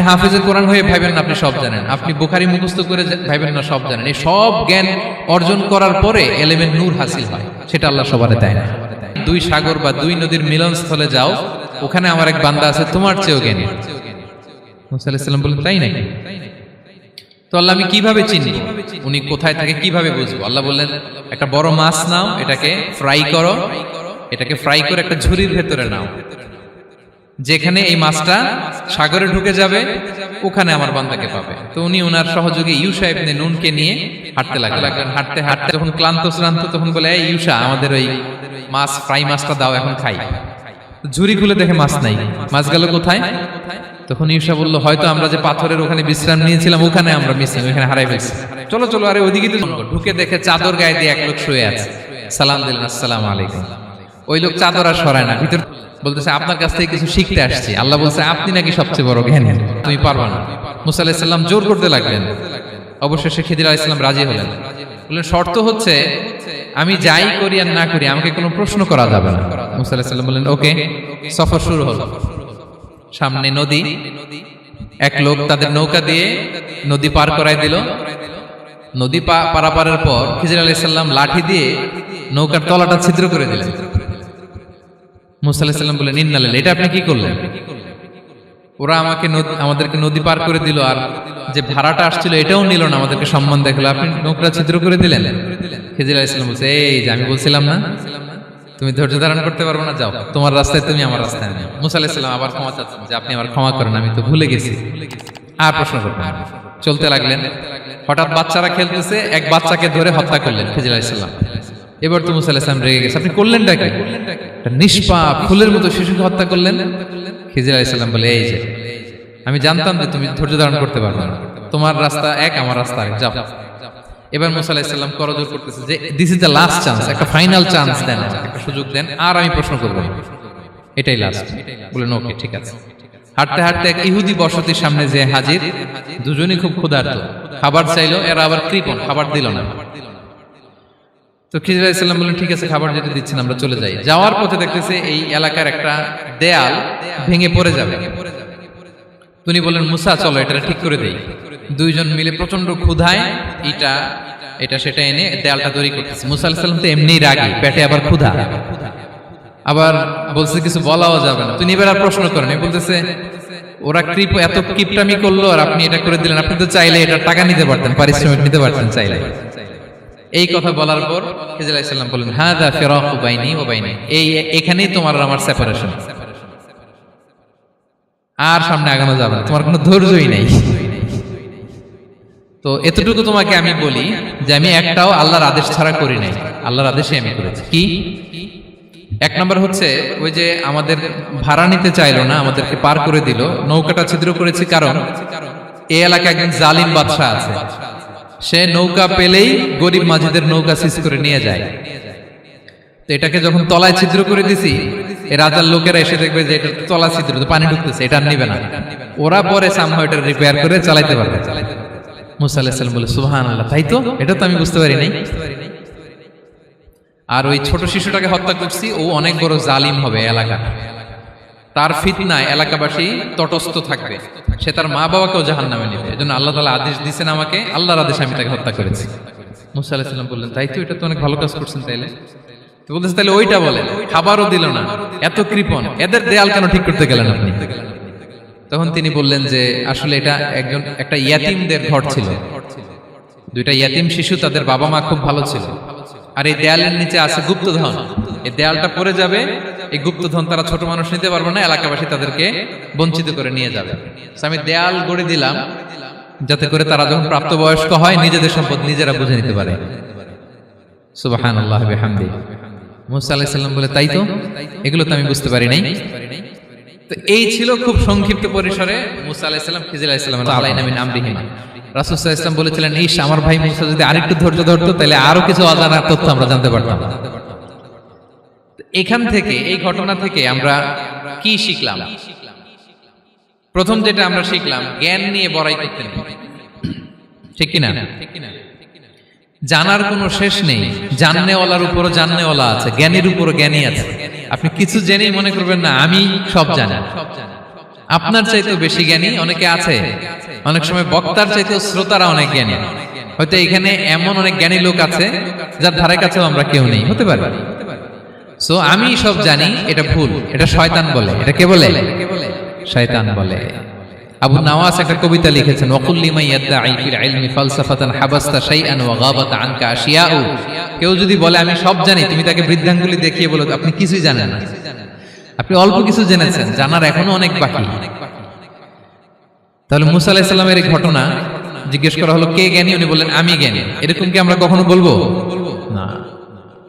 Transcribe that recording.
হাফেজে কোরআন হয়ে ভাইবেন না আপনি সব জানেন। আপনি বুখারি মুখস্থ করে ভাইবেন না, সব জানেন। এই সব জ্ঞান অর্জন করার পরে এলেমেন্ট নূর হাসিল হয়। সেটা আল্লাহ সবারে দেয় না। দুই সাগর বা দুই নদীর মিলনস্থলে যাও, ওখানে আমার এক বান্দা আছে, তোমার চেয়েও জ্ঞানী। মুসা আলাইসাল্লাম বললেন, তাই নাকি? তো আল্লাহ আমি কীভাবে চিনি উনি কোথায় থাকে, কীভাবে বুঝব? আল্লাহ বললেন, একটা বড় মাছ নাও, এটাকে ফ্রাই করো। এটাকে ফ্রাই করে একটা ঝুড়ির ভেতরে নাও। যেখানে এই মাছটা সাগরে ঢুকে যাবে ওখানে আমার বান্দাকে পাবে। তো উনি ওনার সহযোগী ইউসা ইবনে নুনকে নিয়ে হাঁটতে লাগলেন। হাঁটতে হাঁটতে যখন ক্লান্ত শ্রান্ত তখন বলে এই ইউসা আমাদের ওই মাছ ফ্রাই মাছটা দাও এখন খাই। ঝুড়ি খুলে দেখে মাছ নাই। মাছ গেল কোথায়? তখন ইউসা বলল হয়তো আমরা যে পাথরের ওখানে বিশ্রাম নিয়েছিলাম ওখানে আমরা মিসিং ওখানে হারাই ফেলছি। চলো চলো আরে ওদিকে তো ঢুকে দেখে চাদর গায়ে দিয়ে এক লোক শুয়ে আছে। সালাম দিলেন আসসালাম আলাইকুম। ওই লোক চাদর আর সরায় না, ভিতর বলতেছে, আপনার কাছ থেকে কিছু শিখতে আসছি। আল্লাহ বলছে, আপনি নাকি সবচেয়ে বড় জ্ঞানী? তুমি পারবা না। মুসা আলাহিসাল্লাম জোর করতে লাগলেন। অবশেষে খিদির আলাইসাল্লাম রাজি হলেন। বললেন, শর্ত হচ্ছে, আমি যাই করি আর না করি, আমাকে কোনো প্রশ্ন করা যাবে না। মুসা আলাহিসাল্লাম বললেন, ওকে, সফর শুরু হলো। সামনে নদী, এক লোক তাদের নৌকা দিয়ে নদী পার করাই দিল। নদী পারাপারের পর খিজির আলাইসাল্লাম লাঠি দিয়ে নৌকার তলাটা ছিদ্র করে দিলেন। মুসা আলাহিসাল্লাম বললেন ইন্নালেন এটা আপনি কি করলেন? ওরা আমাকে আমাদেরকে নদী পার করে দিল আর যে ভাড়াটা আসছিল এটাও নিল না, আমাদেরকে সম্মান দেখাল। আপনি নৌকা ছিদ্র করে দিলেন। খিজির আলাইসাল্লাম বলছে, এই যে আমি বলছিলাম না, তুমি ধৈর্য ধারণ করতে পারব না, যাও, তোমার রাস্তায় তুমি আমার রাস্তায় আমি মুসা আলাহিসাল্লাম আবার ক্ষমা চাচ্ছেন যে, আপনি আমার ক্ষমা করেন, আমি তো ভুলে গেছি। আর প্রশ্ন করবেন না। চলতে লাগলেন। হঠাৎ বাচ্চারা খেলতেছে, এক বাচ্চাকে ধরে হত্যা করলেন খিজির আলাইসাল্লাম এবার তো মুসা আলাহিসাল্লাম রেগে গেছে। আপনি করলেন কি? একটা নিষ্পাপ ফুলের মতো শিশুকে হত্যা করলেন? খিজির আলাইসাল্লাম বলে, এই যে, আমি জানতাম যে তুমি ধৈর্য ধারণ করতে পারবে না। তোমার রাস্তা এক, আমার রাস্তা আরেক, যাও। এবার মুসা আলাহিসাল্লাম করজোর করতেছে যে this is the last chance একটা ফাইনাল চান্স দেন, একটা সুযোগ দেন, আর আমি প্রশ্ন করব। এটাই লাস্ট বললেন ওকে ঠিক আছে। হাঁটতে হাঁটতে এক ইহুদি বসতির সামনে যে হাজির। দুজনই খুব ক্ষুধার্ত। খাবার চাইলো, এরা আবার কৃপণ, খাবার দিল না। তো খিজির আলাইসাল্লাম বললেন, ঠিক আছে, খাবার যেটা দিচ্ছেন আমরা চলে যাই। যাওয়ার পথে দেখতেছে এই এলাকার একটা দেয়াল ভেঙে পড়ে যাবে। তিনি বললেন, মুসা, চলো এটা ঠিক করে দেই। দুইজন মিলে প্রচণ্ড ক্ষুধায় এটা এটা, সেটা এনে দেয়ালটা তৈরি করতেছে। মুসা আলাইসাল্লাম তো এমনি রাগি, পেটে আবার ক্ষুধা। আবার বলছে, কিছু বলাও যাবে না। তিনি এবার আর প্রশ্ন করেন বলতেছে, ওরা কৃপ, এত কিপটামি করল আর আপনি এটা করে দিলেন। আপনি তো চাইলে এটা টাকা নিতে পারতেন, পারিশ্রমিক নিতে পারতেন চাইলে। এই কথা বলার পর খিজির বললেন হ্যাঁ দা ফেরক বাইনি ও বাইনি। এই এখানেই তোমার আমার সেপারেশন আর সামনে আগানো যাবে না, তোমার কোনো ধৈর্যই নেই। তো এতটুকু তোমাকে আমি বলি যে আমি একটাও আল্লাহর আদেশ ছাড়া করি নাই। আল্লাহর আদেশে আমি করেছি। কি? এক নম্বর হচ্ছে ওই যে আমাদের ভাড়া নিতে চাইলো না, আমাদেরকে পার করে দিল, নৌকাটা ছিদ্র করেছি কারণ এ এলাকায় একজন জালিম বাদশাহ আছে। সে নৌকা পেলেই গরিব মাঝিদের নৌকা সিজ করে নিয়ে যায়। তো এটাকে যখন তলায় ছিদ্র করে দিছি রাজার লোকেরা এসে দেখবে যে এটা তলা ছিদ্র পানি ঢুকতেছে, এটা নিবে না। ওরা পরে সামহাও রিপেয়ার করে চালাইতে পারবে। মুসা আলাহিসাল্লাম বলে সুহান আল্লাহ তাই তো? এটা তো আমি বুঝতে পারি নাই। আর ওই ছোট শিশুটাকে হত্যা করছি, ও অনেক বড় জালিম হবে এলাকা। তার ফিতনায় এলাকাবাসী তটস্থ থাকবে। সে তার মা বাবাকেও জাহান নামে নেবে। এজন্য আল্লাহ তালা আদেশ দিয়েছেন আমাকে, আল্লাহর আদেশে আমি তাকে হত্যা করেছি। মুসা আলাহিসাল্লাম বললেন, তাই তো এটা তো অনেক ভালো কাজ করছেন তাইলে? বলতেছে তাহলে ওইটা বলে খাবারও দিল না, এত কৃপণ, এদের দেয়াল কেন ঠিক করতে গেলেন আপনি? তখন তিনি বললেন যে, আসলে এটা একজন, একটা ইয়াতিমদের ঘর ছিল। দুইটা ইয়াতিম শিশু তাদের বাবা মা খুব ভালো ছিল। আর এই দেয়ালের নিচে আছে গুপ্তধন। এই দেয়ালটা পড়ে যাবে এই গুপ্তধন তারা ছোট মানুষ নিতে পারবে না এলাকাবাসী তাদেরকে বঞ্চিত করে নিয়ে যাবে। আমি দেয়াল গড়ে দিলাম যাতে করে তারা যখন প্রাপ্তবয়স্ক হয় নিজেদের সম্পদ নিজেরা বুঝে নিতে পারে। সুবাহান আল্লাহ মুসা আলাহিসাল্লাম বলে তাই তো? এগুলো তো আমি বুঝতে পারি নাই। তো এই ছিল খুব সংক্ষিপ্ত পরিসরে মুসা আলাহিসাল্লাম খিজির আলাহিসাল্লাম আলাই নামিন আমরিহিমা। রাসুসাহ ইসলাম বলেছিলেন ইস আমার ভাই মুসা যদি আরেকটু ধৈর্য ধরতো তাহলে আরও কিছু অজানা তথ্য আমরা জানতে পারতাম। এখান থেকে, এই ঘটনা থেকে আমরা কি শিখলাম? প্রথম যেটা আমরা শিখলাম, জ্ঞান নিয়ে বড়াই করতে নেই ঠিক কিনা? জানার কোনো শেষ নেই। জাননেওয়ালার উপরও জাননেওয়ালা আছে, জ্ঞানের উপরও জ্ঞানী আছে। আপনি কিছু জেনেই মনে করবেন না, আমি সব জানি। আপনার চাইতেও বেশি জ্ঞানী অনেকে আছে। অনেক সময় বক্তার চাইতেও শ্রোতারা অনেক জ্ঞানী। হয়তো এখানে এমন অনেক জ্ঞানী লোক আছে, যার ধারে কাছেও আমরা কেউ নেই। হতে পারে। সো আমি সব জানি এটা ভুল। এটা শয়তান বলে। এটা কে বলে? শয়তান বলে। আবু নাওয়াস একটা কবিতা লিখেছেন ওয়াকুল্লি মাই ইয়াদদাই ফিল ইলমি ফালসাফাতান হাবাস্তা শাইআন ওয়া গাবাত আনকা আশিয়াউ। কেউ যদি বলে, আমি সব জানি তুমি তাকে বৃদ্ধাঙ্গুলি দেখিয়ে বলো, আপনি কিছুই জানেন না। আপনি অল্প কিছু জেনেছেন, জানার এখনও অনেক বাকি। তাহলে মুসা আলাইহিস সালামের এই ঘটনা জিজ্ঞেস করা হলো, কে জ্ঞানী? উনি বললেন, আমি জ্ঞানী। এরকম কি আমরা কখনো বলব? না।